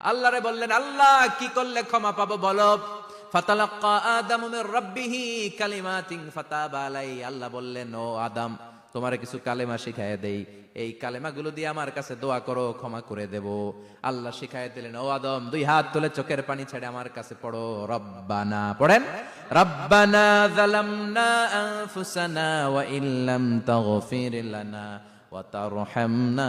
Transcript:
আল্লাহরে বললেন, আল্লাহ, কি করলে ক্ষমা পাবো বলো? আল্লাহ বললেন, ও আদম, তোমারে কিছু কালেমা শিখায় দেই। এই কালেমাগুলো দিয়ে আমার কাছে দোয়া করো, ক্ষমা করে দেব। আল্লাহ শিখায় দিলেন, ও আদম, দুই হাত তুলে চোখের পানি ছেড়ে আমার কাছে পড়ো, রব্বানা। পড়েন? রব্বানা যালামনা আনফুসানা ওয়া ইল্লাম তাগফির লানা ওয়া তারহামনা।